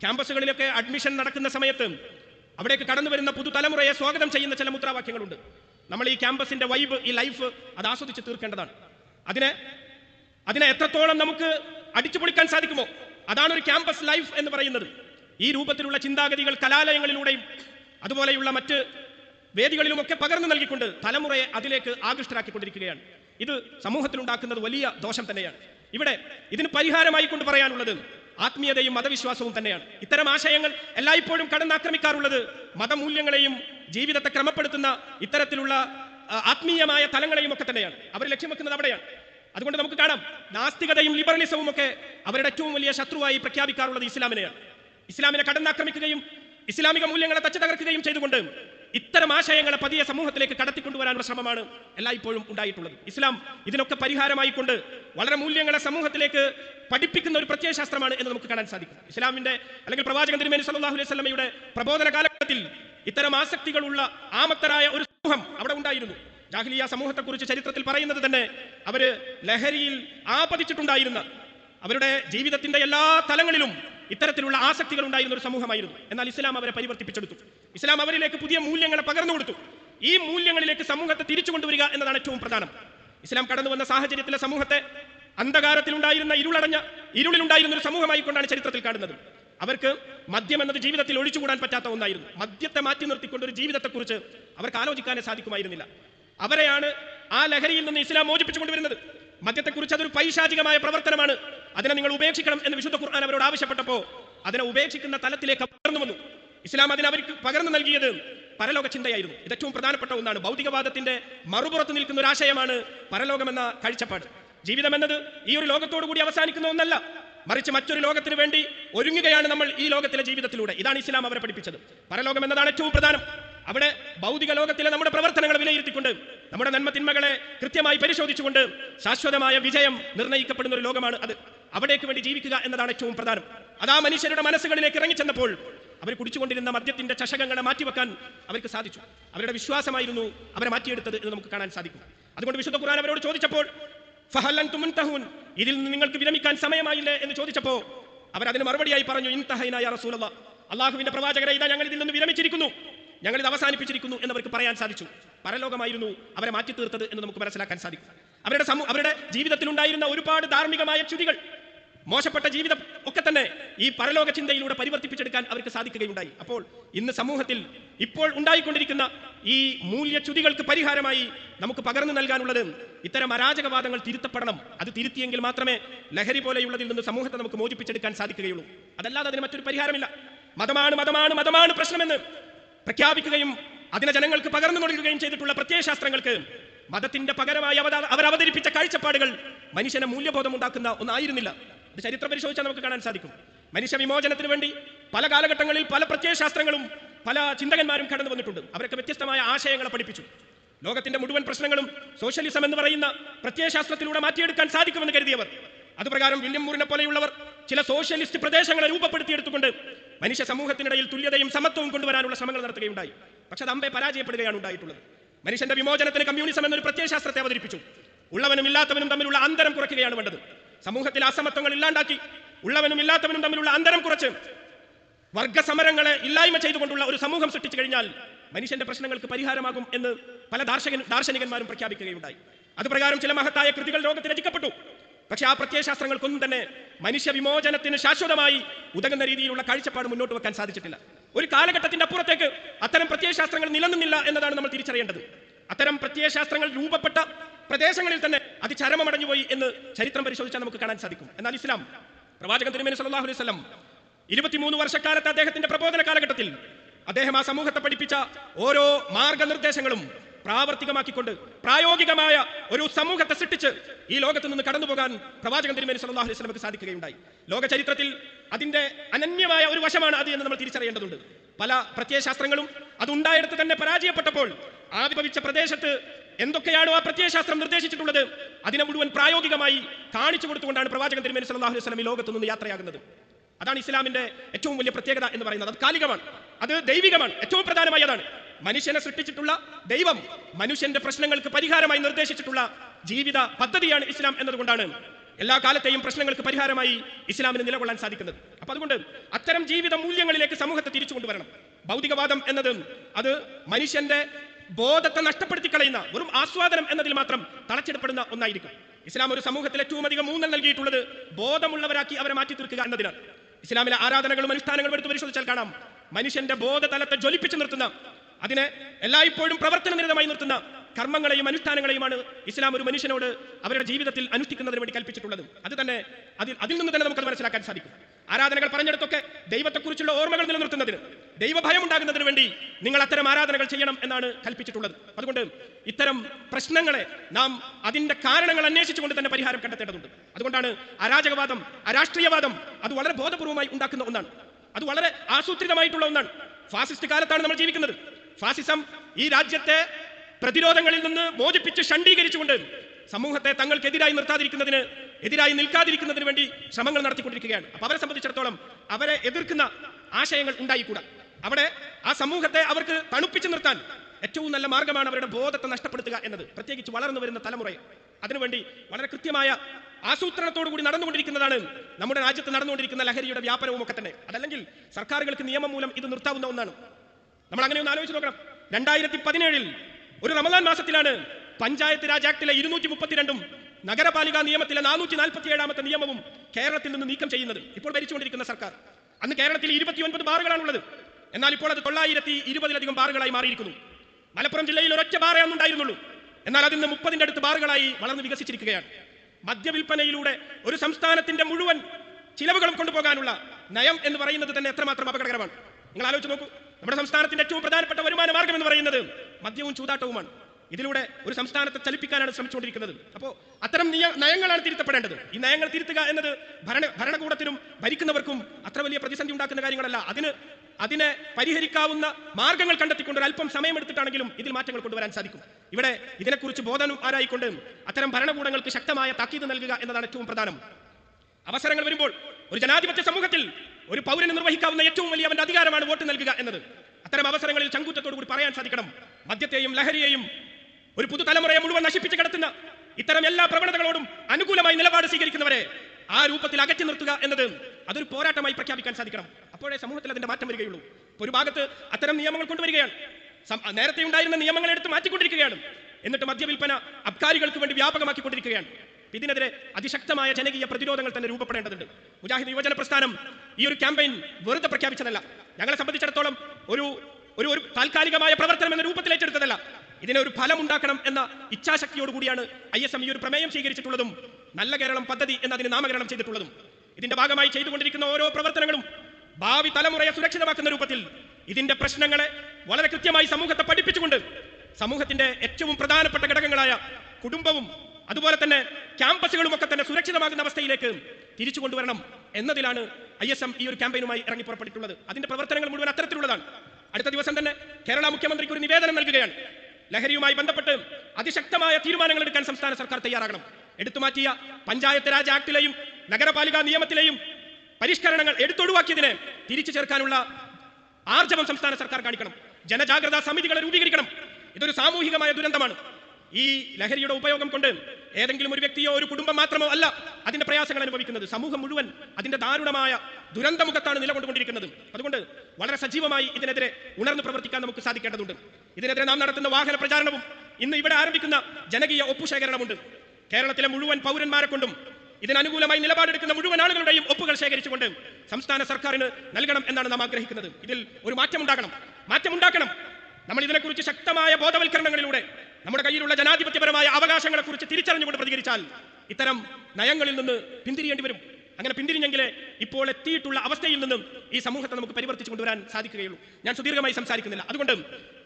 ക്യാമ്പസുകളിലൊക്കെ admission നടക്കുന്ന സമയത്ത് അവിടേക്ക് കടന്നു വരുന്ന പുതുതലമുറയെ സ്വാഗതം ചെയ്യുന്ന ചില മുദ്രാവാക്യങ്ങളുണ്ട്. നമ്മൾ ഈ ക്യാമ്പസിന്റെ വൈബ് ഈ ലൈഫ് അത് ആസ്വദിച്ച് തീർക്കേണ്ടതാണ്. അതിനെ അതിനെ എത്രത്തോളം നമുക്ക് അടിച്ചുപൊളിക്കാൻ സാധിക്കുമോ? അതാണ് ഒരു ക്യാമ്പസ് ലൈഫ് എന്ന് പറയുന്നത്. ഈ രൂപത്തിലുള്ള ചിന്താഗതികൾ കലാലയങ്ങളിലൂടെയും അതുപോലെയുള്ള മറ്റ് വേദികളിലുമൊക്കെ പകർന്നു നൽകിക്കൊണ്ട് തലമുറയെ അതിലേക്ക് ആകൃഷ്ടരാക്കിക്കൊണ്ടിരിക്കുകയാണ്. ഇത് സമൂഹത്തിലുണ്ടാക്കുന്നത് വലിയ ദോഷം തന്നെയാണ്. ഇവിടെ ഇതിന് പരിഹാരമായി കൊണ്ട് പറയാനുള്ളത് ആത്മീയതയും മതവിശ്വാസവും തന്നെയാണ്. ഇത്തരം ആശയങ്ങൾ എല്ലായ്പ്പോഴും കടന്നാക്രമിക്കാറുള്ളത് മതമൂല്യങ്ങളെയും ജീവിതത്തെ ക്രമപ്പെടുത്തുന്ന ഇത്തരത്തിലുള്ള ആത്മീയമായ തലങ്ങളെയും ഒക്കെ തന്നെയാണ്. അവർ ലക്ഷ്യം വെക്കുന്നത് അവിടെയാണ്. അതുകൊണ്ട് നമുക്ക് കാണാം നാസ്തികതയും ലിബറലിസവും ഒക്കെ അവരുടെ ഏറ്റവും വലിയ ശത്രുവായി പ്രഖ്യാപിക്കാറുള്ളത് ഇസ്ലാമിനെയാണ്. ഇസ്ലാമിനെ കടന്നാക്രമിക്കുകയും ഇസ്ലാമിക മൂല്യങ്ങളെ തച്ചു തകർക്കുകയും ചെയ്തുകൊണ്ട് ഇത്തരം ആശയങ്ങളെ പതിയെ സമൂഹത്തിലേക്ക് കടത്തിക്കൊണ്ടുവരാനുള്ള ശ്രമമാണ് എല്ലായ്പ്പോഴും ഉണ്ടായിട്ടുള്ളത്. ഇസ്ലാം ഇതിനൊക്കെ പരിഹാരമായി കൊണ്ട് വളരെ മൂല്യങ്ങളെ സമൂഹത്തിലേക്ക് പഠിപ്പിക്കുന്ന ഒരു പ്രത്യയശാസ്ത്രമാണ് എന്ന് നമുക്ക് കാണാൻ സാധിക്കും. ഇസ്ലാമിന്റെ അല്ലെങ്കിൽ പ്രവാചകൻ തിരുമേനി സല്ലാഹു അലൈഹി സ്വലമയുടെ പ്രബോധന കാലഘട്ടത്തിൽ ഇത്തരം ആസക്തികളുള്ള ആമത്തരായ ഒരു സമൂഹം അവിടെ ഉണ്ടായിരുന്നു. ജാഹ്ലിയ സമൂഹത്തെക്കുറിച്ച് ചരിത്രത്തിൽ പറയുന്നത് തന്നെ അവർ ലഹരിയിൽ ആപതിച്ചിട്ടുണ്ടായിരുന്ന അവരുടെ ജീവിതത്തിന്റെ എല്ലാ തലങ്ങളിലും ഇത്തരത്തിലുള്ള ആസക്തികൾ ഉണ്ടായിരുന്ന ഒരു സമൂഹമായിരുന്നു. എന്നാൽ ഇസ്ലാം അവരെ പരിവർത്തിപ്പിച്ചെടുത്തു. ഇസ്ലാം അവരിലേക്ക് പുതിയ മൂല്യങ്ങളെ പകർന്നു കൊടുത്തു. ഈ മൂല്യങ്ങളിലേക്ക് സമൂഹത്തെ തിരിച്ചു കൊണ്ടുവരിക എന്നതാണ് ഏറ്റവും പ്രധാനം. ഇസ്ലാം കടന്നു വന്ന സാഹചര്യത്തിലെ സമൂഹത്തെ അന്ധകാരത്തിലുണ്ടായിരുന്ന ഇരുളടഞ്ഞ ഇരുളിലുണ്ടായിരുന്ന ഒരു സമൂഹമായി കൊണ്ടാണ് ചരിത്രത്തിൽ കാണുന്നത്. അവർക്ക് മദ്യം എന്നത് ജീവിതത്തിൽ ഒഴിച്ചുകൂടാൻ പറ്റാത്ത ഒന്നായിരുന്നു. മദ്യത്തെ മാറ്റി നിർത്തിക്കൊണ്ട് ഒരു ജീവിതത്തെക്കുറിച്ച് അവർക്ക് ആലോചിക്കാനേ സാധിക്കുമായിരുന്നില്ല. അവരെയാണ് ആ ലഹരിയിൽ നിന്ന് ഇസ്ലാം മോചിപ്പിച്ചു കൊണ്ടുവരുന്നത്. മദ്യത്തെക്കുറിച്ച് അതൊരു പൈശാചികമായ പ്രവർത്തനമാണ്. അതിനെ നിങ്ങൾ ഉപേക്ഷിക്കണം എന്ന് വിശുദ്ധ ഖുർആൻ അവരോട് ആവശ്യപ്പെട്ടപ്പോൾ അതിനെ ഉപേക്ഷിക്കുന്ന തലത്തിലേക്ക് പകർന്നു വന്നു. ഇസ്ലാം അതിന് അവർക്ക് പകർന്നു നൽകിയത് പരലോക ചിന്തയായിരുന്നു. ഇത് ഏറ്റവും പ്രധാനപ്പെട്ട ഒന്നാണ്. ഭൗതികവാദത്തിന്റെ മറുപുറത്ത് നിൽക്കുന്ന ഒരു ആശയമാണ് പരലോകമെന്ന കാഴ്ചപ്പാട്. ജീവിതം എന്നത് ഈ ഒരു ലോകത്തോടു കൂടി അവസാനിക്കുന്ന ഒന്നല്ല. മറിച്ച് മറ്റൊരു ലോകത്തിന് വേണ്ടി ഒരുങ്ങുകയാണ് നമ്മൾ ഈ ലോകത്തിലെ ജീവിതത്തിലൂടെ. ഇതാണ് ഇസ്ലാം അവരെ പഠിപ്പിച്ചത്. പരലോകം എന്നതാണ് ഏറ്റവും പ്രധാനം. അവിടെ ഭൗതിക ലോകത്തിലെ നമ്മുടെ പ്രവർത്തനങ്ങൾ വിലയിരുത്തിക്കൊണ്ട് നമ്മുടെ നന്മ തിന്മകളെ കൃത്യമായി പരിശോധിച്ചുകൊണ്ട് ശാശ്വതമായ വിജയം നിർണയിക്കപ്പെടുന്ന ഒരു ലോകമാണ് അത്. അവിടേക്ക് വേണ്ടി ജീവിക്കുക എന്നതാണ് ഏറ്റവും പ്രധാനം. അതാ മനുഷ്യരുടെ മനസ്സുകളിലേക്ക് ഇറങ്ങിച്ചെന്നപ്പോൾ അവർ കുടിച്ചുകൊണ്ടിരുന്ന മദ്യത്തിന്റെ ചഷകങ്ങളെ മാറ്റിവെക്കാൻ അവർക്ക് സാധിച്ചു. അവരുടെ വിശ്വാസമായിരുന്നു അവരെ മാറ്റിയെടുത്തത് എന്ന് നമുക്ക് കാണാൻ സാധിക്കും. അതുകൊണ്ട് വിശുദ്ധ ഖുർആൻ അവരോട് ചോദിച്ചപ്പോൾ ഫഹലൻ തുമുൻ തഹൂൻ ഇതിൽ നിന്ന് നിങ്ങൾക്ക് വിരമിക്കാൻ സമയമായില്ലേ എന്ന് ചോദിച്ചപ്പോൾ അവർ അതിന് മറുപടിയായി പറഞ്ഞു ഇൻതഹൈനായ യാ റസൂലല്ലാ അള്ളാഹുവിന്റെ പ്രവാചകരെ ഇതാ ഞങ്ങൾ ഇതിൽ നിന്ന് വിരമിച്ചിരിക്കുന്നു. ഞങ്ങൾ ഇത് അവസാനിപ്പിച്ചിരിക്കുന്നു എന്നവർക്ക് പറയാൻ സാധിച്ചു. പരലോകമായിരുന്നു അവരെ മാറ്റി തീർത്തത് എന്ന് നമുക്ക് മനസ്സിലാക്കാൻ സാധിക്കും. അവരുടെ സമൂ അവരുടെ ജീവിതത്തിൽ ഉണ്ടായിരുന്ന ഒരുപാട് ധാർമ്മികമായ ച്യുതികൾ മോശപ്പെട്ട ജീവിതം ഒക്കെ തന്നെ ഈ പരലോക ചിന്തയിലൂടെ പരിവർത്തിപ്പിച്ചെടുക്കാൻ അവർക്ക് സാധിക്കുകയുണ്ടായി. അപ്പോൾ ഇന്ന് സമൂഹത്തിൽ ഇപ്പോൾ ഉണ്ടായിക്കൊണ്ടിരിക്കുന്ന ഈ മൂല്യച്യുതികൾക്ക് പരിഹാരമായി നമുക്ക് പകർന്നു നൽകാനുള്ളത് ഇത്തരം അരാജകവാദങ്ങൾ തിരുത്തപ്പെടണം. അത് തിരുത്തിയെങ്കിൽ മാത്രമേ ലഹരി പോലെയുള്ളതിൽ നിന്ന് സമൂഹത്തെ നമുക്ക് മോചിപ്പിച്ചെടുക്കാൻ സാധിക്കുകയുള്ളൂ. അതല്ലാതെ അതിന് മറ്റൊരു പരിഹാരമില്ല. മതമാണ് മതമാണ് മതമാണ് പ്രശ്നമെന്ന് പ്രഖ്യാപിക്കുകയും അതിനെ ജനങ്ങൾക്ക് പകർന്നു നൽകുകയും ചെയ്തിട്ടുള്ള പ്രത്യയശാസ്ത്രങ്ങൾക്ക് മതത്തിന്റെ പകരമായി അവർ അവതരിപ്പിച്ച കാഴ്ചപ്പാടുകൾ മനുഷ്യനെ മൂല്യബോധം ഉണ്ടാക്കുന്ന ഒന്നായിരുന്നില്ല. ഇത് ചരിത്രം പരിശോധിച്ചാൽ നമുക്ക് കാണാൻ സാധിക്കും. മനുഷ്യ വിമോചനത്തിന് വേണ്ടി പല കാലഘട്ടങ്ങളിൽ പല പ്രത്യയശാസ്ത്രങ്ങളും പല ചിന്തകന്മാരും കടന്നു വന്നിട്ടുണ്ട്. അവരൊക്കെ വ്യത്യസ്തമായ ആശയങ്ങളെ പഠിപ്പിച്ചു. ലോകത്തിന്റെ മുഴുവൻ പ്രശ്നങ്ങളും സോഷ്യലിസം എന്ന് പറയുന്ന പ്രത്യയശാസ്ത്രത്തിലൂടെ മാറ്റിയെടുക്കാൻ സാധിക്കുമെന്ന് കരുതിയവർ. അതുപ്രകാരം വില്യം മൂറിനെ പോലെയുള്ളവർ ചില സോഷ്യലിസ്റ്റ് പ്രദേശങ്ങളെ രൂപപ്പെടുത്തിയെടുത്തുകൊണ്ട് മനുഷ്യ സമൂഹത്തിനിടയിൽ തുല്യതയും സമത്വവും കൊണ്ടുവരാനുള്ള ശ്രമങ്ങൾ നടത്തുകയുണ്ടായി. പക്ഷെ അത് അമ്പെ പരാജയപ്പെടുകയാണ് ഉണ്ടായിട്ടുള്ളത്. മനുഷ്യന്റെ വിമോചനത്തിന് കമ്മ്യൂണിസം എന്നൊരു പ്രത്യയശാസ്ത്രത്തെ അവതരിപ്പിച്ചു. ഉള്ളവനും ഇല്ലാത്തവനും തമ്മിലുള്ള അന്തരം കുറയ്ക്കുകയാണ് വേണ്ടത്. സമൂഹത്തിൽ അസമത്വങ്ങൾ ഇല്ലാണ്ടാക്കി ഉള്ളവനും ഇല്ലാത്തവനും തമ്മിലുള്ള അന്തരം കുറച്ച് വർഗസമരങ്ങളെ ഇല്ലായ്മ ചെയ്തുകൊണ്ടുള്ള ഒരു സമൂഹം സൃഷ്ടിച്ചു കഴിഞ്ഞാൽ മനുഷ്യന്റെ പ്രശ്നങ്ങൾക്ക് പരിഹാരമാകും എന്ന് പല ദാർശകൻ ദാർശനികന്മാരും പ്രഖ്യാപിക്കുകയുണ്ടായി. അതുപ്രകാരം ചില മഹത്തായ കൃതികൾ ലോകത്ത് രചിക്കപ്പെട്ടു. പക്ഷേ ആ പ്രത്യയശാസ്ത്രങ്ങൾക്കൊന്നും തന്നെ മനുഷ്യ വിമോചനത്തിന് ശാശ്വതമായി ഉതകുന്ന രീതിയിലുള്ള കാഴ്ചപ്പാട് മുന്നോട്ട് വെക്കാൻ സാധിച്ചിട്ടില്ല. ഒരു കാലഘട്ടത്തിന്റെ അപ്പുറത്തേക്ക് അത്തരം പ്രത്യയശാസ്ത്രങ്ങൾ നിലനിന്നില്ല എന്നതാണ് നമ്മൾ തിരിച്ചറിയേണ്ടത്. അത്തരം പ്രത്യയശാസ്ത്രങ്ങൾ രൂപപ്പെട്ട പ്രദേശങ്ങളിൽ തന്നെ അത് ചരമമടഞ്ഞുപോയി എന്ന് ചരിത്രം പരിശോധിച്ചാൽ നമുക്ക് കാണാൻ സാധിക്കും. എന്നാൽ ഇസ്ലാം പ്രവാചകൻ തിരുമേനി സല്ലല്ലാഹു അലൈഹി വസല്ലം ഇരുപത്തിമൂന്ന് വർഷക്കാലത്ത് അദ്ദേഹത്തിന്റെ പ്രബോധന കാലഘട്ടത്തിൽ അദ്ദേഹം ആ സമൂഹത്തെ പഠിപ്പിച്ച ഓരോ മാർഗനിർദ്ദേശങ്ങളും പ്രാവർത്തികമാക്കിക്കൊണ്ട് പ്രായോഗികമായ ഒരു സമൂഹത്തെ സൃഷ്ടിച്ച് ഈ ലോകത്ത് നിന്ന് കടന്നു പോകാൻ പ്രവാചകൻ തിരുമേനി സല്ലല്ലാഹു അലൈഹി സ്വലമക്ക് സാധിക്കുകയുണ്ടായി. ലോക ചരിത്രത്തിൽ അതിന്റെ അനന്യമായ ഒരു വശമാണ് അത് എന്ന് നമ്മൾ തിരിച്ചറിയേണ്ടതുണ്ട്. പല പ്രത്യയശാസ്ത്രങ്ങളും അതുണ്ടായിടത്ത് തന്നെ പരാജയപ്പെട്ടപ്പോൾ ആവിഭവിച്ച പ്രദേശത്ത് എന്തൊക്കെയാണോ ആ പ്രത്യയശാസ്ത്രം നിർദ്ദേശിച്ചിട്ടുള്ളത്? അതിനെ മുഴുവൻ പ്രായോഗികമായി കാണിച്ചു കൊടുത്തുകൊണ്ടാണ് പ്രവാചകൻ തിരുമേനി സല്ലല്ലാഹു വസ്ലം ഈ ലോകത്ത് നിന്ന് യാത്രയാകുന്നത്. അതാണ് ഇസ്ലാമിന്റെ ഏറ്റവും വലിയ പ്രത്യേകത എന്ന് പറയുന്നത്. അത് കാലികമാണ്. അത് ദൈവികമാണ്. ഏറ്റവും പ്രധാനമായി അതാണ്. മനുഷ്യനെ സൃഷ്ടിച്ചിട്ടുള്ള ദൈവം മനുഷ്യന്റെ പ്രശ്നങ്ങൾക്ക് പരിഹാരമായി നിർദ്ദേശിച്ചിട്ടുള്ള ജീവിത പദ്ധതിയാണ് ഇസ്ലാം എന്നതുകൊണ്ടാണ് എല്ലാ കാലത്തെയും പ്രശ്നങ്ങൾക്ക് പരിഹാരമായി ഇസ്ലാമിന് നിലകൊള്ളാൻ സാധിക്കുന്നത്. അപ്പൊ അതുകൊണ്ട് അത്തരം ജീവിത മൂല്യങ്ങളിലേക്ക് സമൂഹത്തെ തിരിച്ചു കൊണ്ടുവരണം ഭൗതികവാദം എന്നത് അത് മനുഷ്യന്റെ ബോധത്തെ നഷ്ടപ്പെടുത്തി കളയുന്ന വെറും ആസ്വാദനം എന്നതിൽ മാത്രം തളച്ചിടപ്പെടുന്ന ഒന്നായിരിക്കും. ഇസ്ലാം ഒരു സമൂഹത്തിൽ ഏറ്റവും അധികം മൂന്നൽ നൽകിയിട്ടുള്ളത് ബോധമുള്ളവരാക്കി അവരെ മാറ്റി തീർക്കുക എന്നതിനാണ്. ഇസ്ലാമിലെ ആരാധനകളും അനുഷ്ഠാനങ്ങളും എടുത്ത് പരിശോധിച്ചാൽ കാണാം. മനുഷ്യന്റെ ബോധതലത്തെ ജ്വലിപ്പിച്ചു നിർത്തുന്ന അതിനെ എല്ലായ്പ്പോഴും പ്രവർത്തന നിരതമായി നിർത്തുന്ന കർമ്മങ്ങളെയും അനുഷ്ഠാനങ്ങളെയുമാണ് ഇസ്ലാം ഒരു മനുഷ്യനോട് അവരുടെ ജീവിതത്തിൽ അനുഷ്ഠിക്കുന്നതിന് വേണ്ടി കൽപ്പിച്ചിട്ടുള്ളത്. അത് തന്നെ അതിൽ അതിൽ നിന്ന് തന്നെ നമുക്ക് മനസ്സിലാക്കാൻ സാധിക്കും. ആരാധനകൾ പറഞ്ഞെടുത്തൊക്കെ ദൈവത്തെക്കുറിച്ചുള്ള ഓർമ്മകൾ നിലനിർത്തുന്നതിന് ദൈവഭയം ഉണ്ടാകുന്നതിന് വേണ്ടി നിങ്ങൾ അത്തരം ആരാധനകൾ ചെയ്യണം എന്നാണ് കൽപ്പിച്ചിട്ടുള്ളത്. അതുകൊണ്ട് ഇത്തരം പ്രശ്നങ്ങളെ നാം അതിന്റെ കാരണങ്ങൾ അന്വേഷിച്ചുകൊണ്ട് തന്നെ പരിഹാരം കണ്ടെത്തേണ്ടതുണ്ട്. അതുകൊണ്ടാണ് അരാജകവാദം അരാഷ്ട്രീയവാദം അത് വളരെ ബോധപൂർവമായി ഉണ്ടാക്കുന്ന ഒന്നാണ്. അത് വളരെ ആസൂത്രിതമായിട്ടുള്ള ഒന്നാണ്. ഫാസിസ്റ്റ് കാലത്താണ് നമ്മൾ ജീവിക്കുന്നത്. ഫാസിസം ഈ രാജ്യത്തെ പ്രതിരോധങ്ങളിൽ നിന്ന് മോചിപ്പിച്ച് ഷണ്ടീകരിച്ചുകൊണ്ട് സമൂഹത്തെ തങ്ങൾക്കെതിരായി നിർത്താതിരിക്കുന്നതിന് എതിരായി നിൽക്കാതിരിക്കുന്നതിന് വേണ്ടി ശ്രമങ്ങൾ നടത്തിക്കൊണ്ടിരിക്കുകയാണ്. അപ്പൊ അവരെ സംബന്ധിച്ചിടത്തോളം അവരെ എതിർക്കുന്ന ആശയങ്ങൾ ഉണ്ടായിക്കൂടാ. അവിടെ ആ സമൂഹത്തെ അവർക്ക് തണുപ്പിച്ചു നിർത്താൻ ഏറ്റവും നല്ല മാർഗമാണ് അവരുടെ ബോധത്തെ നഷ്ടപ്പെടുത്തുക എന്നത്. പ്രത്യേകിച്ച് വളർന്നു വരുന്ന തലമുറയെ അതിനുവേണ്ടി വളരെ കൃത്യമായ ആസൂത്രണത്തോടു കൂടി നടന്നുകൊണ്ടിരിക്കുന്നതാണ് നമ്മുടെ രാജ്യത്ത് നടന്നുകൊണ്ടിരിക്കുന്ന ലഹരിയുടെ വ്യാപനവും ഒക്കെ തന്നെ. അതല്ലെങ്കിൽ സർക്കാരുകൾക്ക് നിയമം മൂലം ഇത് നിർത്താവുന്ന ഒന്നാണ്. നമ്മൾ അങ്ങനെ ഒന്ന് ആലോചിച്ച് നോക്കണം. രണ്ടായിരത്തി പതിനേഴിൽ ഒരു റമദാൻ മാസത്തിലാണ് പഞ്ചായത്ത് രാജ് ആക്ടിലെ ഇരുന്നൂറ്റി മുപ്പത്തിരണ്ടും നഗരപാലിക നിയമത്തിലെ നാനൂറ്റി നാൽപ്പത്തി ഏഴാമത്തെ നിയമവും കേരളത്തിൽ നിന്ന് നീക്കം ചെയ്യുന്നത് ഇപ്പോൾ ഭരിച്ചുകൊണ്ടിരിക്കുന്ന സർക്കാർ. അന്ന് കേരളത്തിൽ ഇരുപത്തിയൊൻപത് ബാറുകളാണുള്ളത്. എന്നാൽ ഇപ്പോൾ അത് തൊള്ളായിരത്തി ഇരുപതിലധികം ബാറുകളായി മാറിയിരിക്കുന്നു. മലപ്പുറം ജില്ലയിൽ ഒരൊറ്റ ബാറേ അന്നുണ്ടായിരുന്നുള്ളൂ എന്നാൽ അതിന്ന് മുപ്പതിന്റെ അടുത്ത് ബാറുകളായി വളർന്ന് വികസിച്ചിരിക്കുകയാണ്. മദ്യവിൽപ്പനയിലൂടെ ഒരു സംസ്ഥാനത്തിന്റെ മുഴുവൻ ചിലവുകളും കൊണ്ടുപോകാനുള്ള നയം എന്ന് പറയുന്നത് തന്നെ എത്രമാത്രം അപകടകരമാണ്. നിങ്ങൾ ആലോചിച്ച് നോക്കൂ. നമ്മുടെ സംസ്ഥാനത്തിന്റെ ഏറ്റവും പ്രധാനപ്പെട്ട വരുമാന മാർഗം എന്ന് പറയുന്നത് മദ്യവും ചൂതാട്ടവുമാണ്. ഇതിലൂടെ ഒരു സംസ്ഥാനത്തെ ചലിപ്പിക്കാനാണ് ശ്രമിച്ചുകൊണ്ടിരിക്കുന്നത്. അപ്പോൾ അത്തരം നിയ നയങ്ങളാണ് തിരുത്തപ്പെടേണ്ടത്. ഈ നയങ്ങൾ തിരുത്തുക എന്നത് ഭരണ ഭരണകൂടത്തിനും ഭരിക്കുന്നവർക്കും അത്ര വലിയ പ്രതിസന്ധി ഉണ്ടാക്കുന്ന കാര്യങ്ങളല്ല. അതിന് അതിനെ പരിഹരിക്കാവുന്ന മാർഗങ്ങൾ കണ്ടെത്തിക്കൊണ്ട് അല്പം സമയമെടുത്തിട്ടാണെങ്കിലും ഇതിൽ മാറ്റങ്ങൾ കൊണ്ടുവരാൻ സാധിക്കും. ഇവിടെ ഇതിനെക്കുറിച്ച് ബോധനം ആരായിക്കൊണ്ട് അത്തരം ഭരണകൂടങ്ങൾക്ക് ശക്തമായ താക്കീത് നൽകുക എന്നതാണ് ഏറ്റവും പ്രധാനം. അവസരങ്ങൾ വരുമ്പോൾ ഒരു ജനാധിപത്യ സമൂഹത്തിൽ ഒരു പൗരന് നിർവഹിക്കാവുന്ന ഏറ്റവും വലിയ അവന്റെ അധികാരമാണ് വോട്ട് നൽകുക എന്നത്. അത്തരം അവസരങ്ങളിൽ ചങ്കൂറ്റത്തോടു കൂടി പറയാൻ സാധിക്കണം. മദ്യത്തെയും ലഹരിയെയും ഒരു പുതുതലമുറയെ മുഴുവൻ നശിപ്പിച്ചു കിടത്തുന്ന ഇത്തരം എല്ലാ പ്രവണതകളോടും അനുകൂലമായി നിലപാട് സ്വീകരിക്കുന്നവരെ ആ രൂപത്തിൽ അകറ്റി നിർത്തുക എന്നത് അതൊരു പോരാട്ടമായി പ്രഖ്യാപിക്കാൻ സാധിക്കണം. അപ്പോഴേ സമൂഹത്തിൽ അതിന്റെ മാറ്റം വരികയുള്ളൂ. ഒരു ഭാഗത്ത് അത്തരം നിയമങ്ങൾ കൊണ്ടുവരികയാണ്. നേരത്തെ ഉണ്ടായിരുന്ന നിയമങ്ങൾ എടുത്ത് മാറ്റിക്കൊണ്ടിരിക്കുകയാണ്. എന്നിട്ട് മദ്യവിൽപ്പന അബ്കാരികൾക്ക് വേണ്ടി വ്യാപകമാക്കിക്കൊണ്ടിരിക്കുകയാണ്. ഇതിനെതിരെ അതിശക്തമായ ജനകീയ പ്രതിരോധങ്ങൾ തന്നെ രൂപപ്പെടേണ്ടതുണ്ട്. മുജാഹിദ് യുവജന പ്രസ്ഥാനം ഈ ഒരു ക്യാമ്പയിൻ വെറുതെ പ്രഖ്യാപിച്ചതല്ല. ഞങ്ങളെ സംബന്ധിച്ചിടത്തോളം ഒരു ഒരു താൽക്കാലികമായ പ്രവർത്തനം എന്ന രൂപത്തിൽ ഏറ്റെടുത്തതല്ല ഇതിനെ ഒരു ഫലം ഉണ്ടാക്കണം എന്ന ഇച്ഛാശക്തിയോടുകൂടിയാണ് ഐ എസ് എം ഈ ഒരു പ്രമേയം സ്വീകരിച്ചിട്ടുള്ളതും നല്ല കേരളം പദ്ധതി എന്നതിന് നാമകരണം ചെയ്തിട്ടുള്ളതും. ഇതിന്റെ ഭാഗമായി ചെയ്തുകൊണ്ടിരിക്കുന്ന ഓരോ പ്രവർത്തനങ്ങളും ഭാവി തലമുറയെ സുരക്ഷിതമാക്കുന്ന രൂപത്തിൽ ഇതിന്റെ പ്രശ്നങ്ങളെ വളരെ കൃത്യമായി സമൂഹത്തെ പഠിപ്പിച്ചുകൊണ്ട് സമൂഹത്തിന്റെ ഏറ്റവും പ്രധാനപ്പെട്ട ഘടകങ്ങളായ കുടുംബവും അതുപോലെ തന്നെ ക്യാമ്പസുകളും ഒക്കെ തന്നെ സുരക്ഷിതമാകുന്ന അവസ്ഥയിലേക്ക് തിരിച്ചു കൊണ്ടുവരണം എന്നതിലാണ് ഐ എസ് എം ഈ ഒരു ക്യാമ്പയിനുമായി ഇറങ്ങി പുറപ്പെട്ടിട്ടുള്ളത്. അതിന്റെ പ്രവർത്തനങ്ങൾ മുഴുവൻ അത്തരത്തിലുള്ളതാണ്. അടുത്ത ദിവസം തന്നെ കേരള മുഖ്യമന്ത്രിക്ക് ഒരു നിവേദനം നൽകുകയാണ്. ലഹരിയുമായി ബന്ധപ്പെട്ട് അതിശക്തമായ തീരുമാനങ്ങൾ എടുക്കാൻ സംസ്ഥാന സർക്കാർ തയ്യാറാകണം. എടുത്തുമാറ്റിയ പഞ്ചായത്ത് രാജ് ആക്ടിലെയും നഗരപാലിക നിയമത്തിലെയും പരിഷ്കരണങ്ങൾ എടുത്തൊഴിവാക്കിയതിനെ തിരിച്ചു ചേർക്കാനുള്ള ആർജവം സംസ്ഥാന സർക്കാർ കാണിക്കണം. ജനജാഗ്രതാ സമിതികളെ രൂപീകരിക്കണം. ഇതൊരു സാമൂഹികമായ ദുരന്തമാണ്. ഈ ലഹരിയുടെ ഉപയോഗം കൊണ്ട് ഏതെങ്കിലും ഒരു വ്യക്തിയോ ഒരു കുടുംബം മാത്രമോ അല്ല അതിന്റെ പ്രയാസങ്ങൾ അനുഭവിക്കുന്നത്. സമൂഹം മുഴുവൻ അതിന്റെ ദാരുണമായ ദുരന്തമുഖത്താണ് നിലകൊണ്ടുകൊണ്ടിരിക്കുന്നത്. അതുകൊണ്ട് വളരെ സജീവമായി ഇതിനെതിരെ ഉണർന്നു പ്രവർത്തിക്കാൻ നമുക്ക് സാധിക്കേണ്ടതുണ്ട്. ഇതിനെതിരെ നാം നടത്തുന്ന വാഹന പ്രചാരണവും ഇന്ന് ഇവിടെ ആരംഭിക്കുന്ന ജനകീയ ഒപ്പുശേഖരണമുണ്ട് കേരളത്തിലെ മുഴുവൻ പൗരന്മാരെ കൊണ്ടും ഇതിനനുകൂലമായി നിലപാടെടുക്കുന്ന മുഴുവൻ ആളുകളുടെയും ഒപ്പുകൾ ശേഖരിച്ചുകൊണ്ട് സംസ്ഥാന സർക്കാരിന് നൽകണം എന്നാണ് നാം ആഗ്രഹിക്കുന്നത്. ഇതിൽ ഒരു മാറ്റമുണ്ടാകണം. മാറ്റമുണ്ടാക്കണം. നമ്മൾ ഇതിനെക്കുറിച്ച് ശക്തമായ ബോധവൽക്കരണങ്ങളിലൂടെ നമ്മുടെ കയ്യിലുള്ള ജനാധിപത്യപരമായ അവകാശങ്ങളെക്കുറിച്ച് തിരിച്ചറിഞ്ഞുകൊണ്ട് പ്രതികരിച്ചാൽ ഇത്തരം നയങ്ങളിൽ നിന്ന് പിന്തിരിയേണ്ടി വരും. അങ്ങനെ പിന്തിരിഞ്ഞെങ്കിൽ ഇപ്പോൾ എത്തിയിട്ടുള്ള അവസ്ഥയിൽ നിന്നും ഈ സമൂഹത്തെ നമുക്ക് പരിവർത്തിച്ചു കൊണ്ടുവരാൻ സാധിക്കുകയുള്ളൂ. ഞാൻ സുദീർഘമായി സംസാരിക്കുന്നില്ല. അതുകൊണ്ട്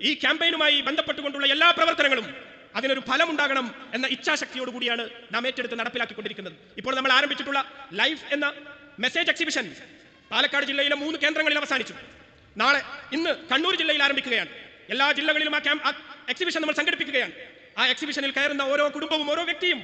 ഈ ക്യാമ്പയിനുമായി ബന്ധപ്പെട്ടുകൊണ്ടുള്ള എല്ലാ പ്രവർത്തനങ്ങളും അതിനൊരു ഫലമുണ്ടാകണം എന്ന ഇച്ഛാശക്തിയോട് കൂടിയാണ് നാം ഏറ്റെടുത്ത് നടപ്പിലാക്കിക്കൊണ്ടിരിക്കുന്നത്. ഇപ്പോൾ നമ്മൾ ആരംഭിച്ചിട്ടുള്ള ലൈഫ് എന്ന മെസ്സേജ് എക്സിബിഷൻ പാലക്കാട് ജില്ലയിലെ മൂന്ന് കേന്ദ്രങ്ങളിൽ അവസാനിച്ചു. നാളെ ഇന്ന് കണ്ണൂർ ജില്ലയിൽ ആരംഭിക്കുകയാണ്. എല്ലാ ജില്ലകളിലും ആ ക്യാമ്പ് എക്സിബിഷൻ നമ്മൾ സംഘടിപ്പിക്കുകയാണ്. ആ എക്സിബിഷനിൽ കയറുന്ന ഓരോ കുടുംബവും ഓരോ വ്യക്തിയും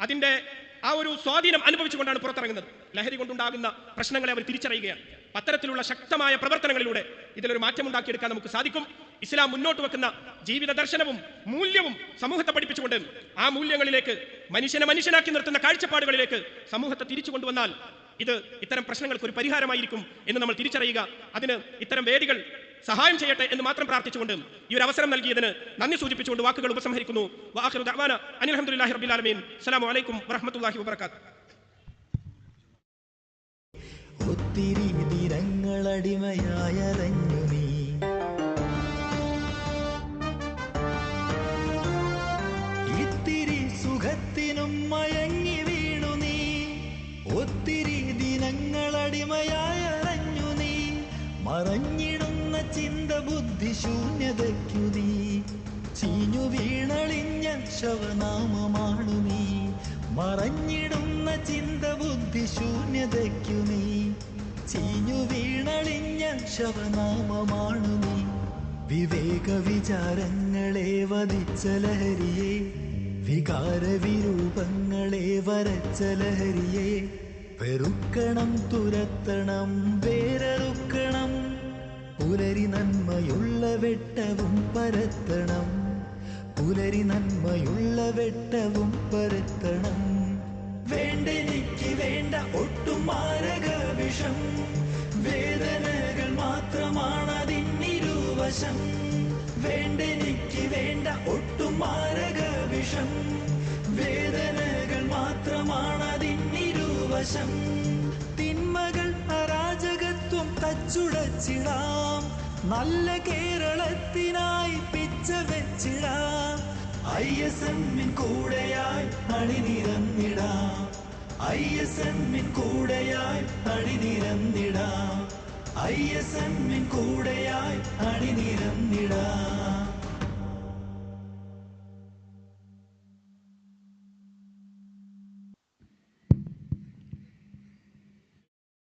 അതിന്റെ ആ ഒരു സ്വാധീനം അനുഭവിച്ചുകൊണ്ടാണ് പുറത്തിറങ്ങുന്നത്. ലഹരി കൊണ്ടുണ്ടാകുന്ന പ്രശ്നങ്ങളെ അവർ തിരിച്ചറിയുകയാണ്. അത്തരത്തിലുള്ള ശക്തമായ പ്രവർത്തനങ്ങളിലൂടെ ഇതിലൊരു മാറ്റം ഉണ്ടാക്കിയെടുക്കാൻ നമുക്ക് സാധിക്കും. ഇസ്ലാം മുന്നോട്ട് വെക്കുന്ന ജീവിത ദർശനവും മൂല്യവും സമൂഹത്തെ പഠിപ്പിച്ചുകൊണ്ട് ആ മൂല്യങ്ങളിലേക്ക് മനുഷ്യനെ മനുഷ്യനാക്കി നിർത്തുന്ന കാഴ്ചപ്പാടുകളിലേക്ക് സമൂഹത്തെ തിരിച്ചു കൊണ്ടുവന്നാൽ ഇത് ഇത്തരം പ്രശ്നങ്ങൾക്ക് ഒരു പരിഹാരമായിരിക്കും എന്ന് നമ്മൾ തിരിച്ചറിയുക. അതിന് ഇത്തരം വേദികൾ സഹായം ചെയ്യട്ടെ എന്ന് മാത്രം പ്രാർത്ഥിച്ചുകൊണ്ട് ഈ ഒരു അവസരം നൽകിയതിന് നന്ദി സൂചിപ്പിച്ചുകൊണ്ട് വാക്കുകൾ ഉപസംഹരിക്കുന്നു. റബ്ബിൽ ആലമീൻ. അസ്സലാമു അലൈക്കും വറഹ്മത്തുള്ളാഹി വബറകാത്ത് ഒത്തിരി ദിനങ്ങളടിമയായലഞ്ഞു നീ. വീണു നീ. ഒത്തിരി നീ. മറഞ്ഞിടുന്ന ചിന്ത ബുദ്ധി ശൂന്യതയ്ക്കു നീ. ചീഞ്ഞു വീണളിഞ്ഞ ശവനാമമാണു നീ. മറഞ്ഞിടുന്ന ചിന്ത ബുദ്ധി ശൂന്യതയ്ക്കു നീ. ചീഞ്ഞു വീണളിഞ്ഞ ശവനാമമാണു നീ. വിവേക വിചാരങ്ങളെ വധിച്ച ലഹരിയെ. വികാര വിരൂപങ്ങളെ വരച്ച ലഹരിയെ. വെറുക്കണം തുരത്തണം വേരറുക്കണം പുലരി നന്മയുള്ള വെട്ടവും പരത്തണം. പുലരി നന്മയുള്ള വെട്ടവും പരത്തണം. വേണ്ടെനിക്ക് വേണ്ട ഒട്ടും മാരക വിഷം. വേദനകൾ മാത്രമാണ് അതിന്നിരുവശം വേണ്ടെനിക്ക് വേണ്ട ഒട്ടും മാരക വിഷം. വേദനകൾ മാത്രമാണ് അതിന്നിരുവശം തച്ചുടച്ചിടാം നല്ല കേരളത്തിനായി പിച്ച വെച്ചിടാം. ഐ എസ് എമ്മിൻ കൂടെയായി അണിനിരന്നിടാം ഐ എസ് എമ്മിൻ കൂടെയായി അണിനിരന്നിടാം ഐ എസ് എമ്മിൻ കൂടെയായി അണിനിരന്നിടാം